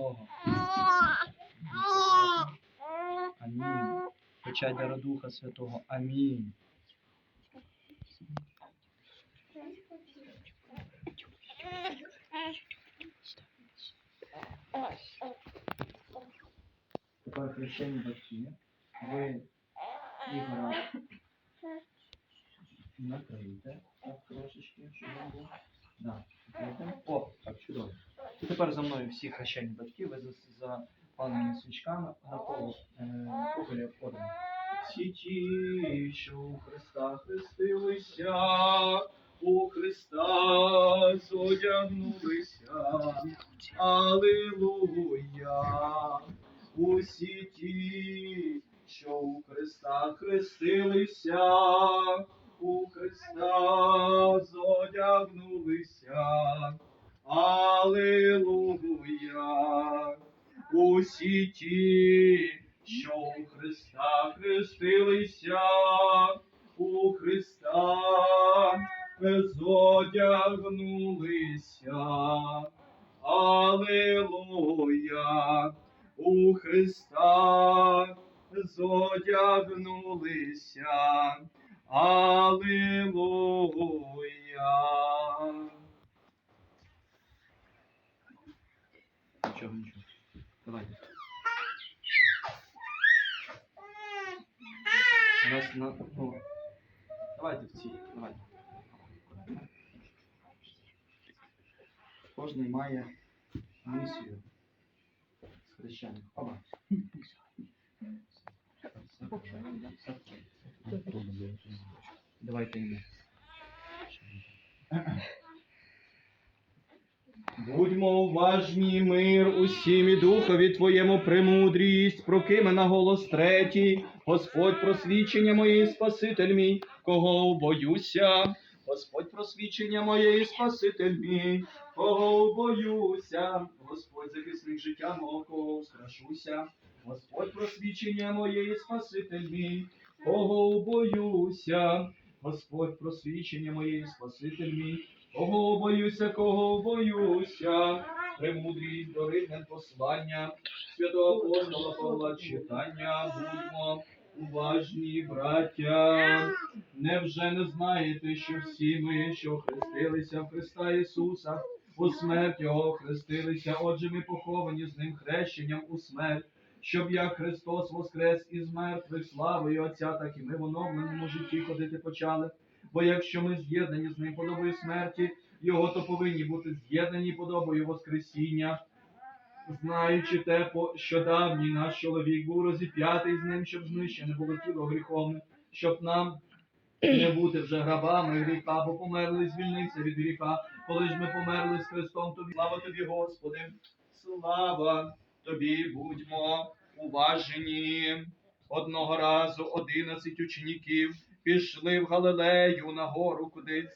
Святого. Амінь. Почать дару Духа Святого. Амінь. Тепер хрещені батьки. Ви Ігора накрийте. Так, трошечки, щоб вам було. Тепер за мною всі хрещені батьки, ви за, за панами свічками навколо е, кухаря входимо. Всі ті, що у Христа хрестилися, у Христа зодягнулися. Алілуя! Усі ті, що у Христа хрестилися, у Христа зодягнулися. Алілуя! Усі ті, що у Христа хрестилися, у Христа зодягнулися. Алілуя! У Христа зодягнулися. Алілуя! Нічого, нічого. Давайте. У нас на... О. Давайте в ці. Давайте. Кожний має місію з хрещених. Оба. Давайте ім'я. Будьмо уважні, мир усім і духові Твоєму премудрість, прокиме на голос третій, Господь просвічення моє Спаситель мій, кого боюся. Господь просвічення моє Спаситель мій, кого боюся. Господь захисник життя мого, кого страшуся. Господь просвічення моє Спаситель мій, кого боюся. Господь просвічення моє Спаситель мій, Кого боюся, кого боюся, премудрість доритне послання, святого апостола Павла читання, будьмо уважні, браття. Невже не знаєте, що всі ми, що хрестилися в Христа Ісуса, у смерть Його хрестилися, отже ми поховані з Ним хрещенням у смерть, щоб як Христос воскрес із мертвих славою Отця, так і ми в оновленому житті ходити почали. Бо якщо ми з'єднані з ним подобою смерті, його то повинні бути з'єднані подобою Воскресіння. Знаючи те, що давній наш чоловік був розіп'ятий з ним, щоб знищене було тіло гріховне, щоб нам не бути вже грабами гріха, бо померли, звільнився від гріха. Коли ж ми померли з Христом, тобі слава тобі, Господи, слава тобі, будьмо уважені. Одного разу одинадцять учнів пішли в Галилею на гору, куди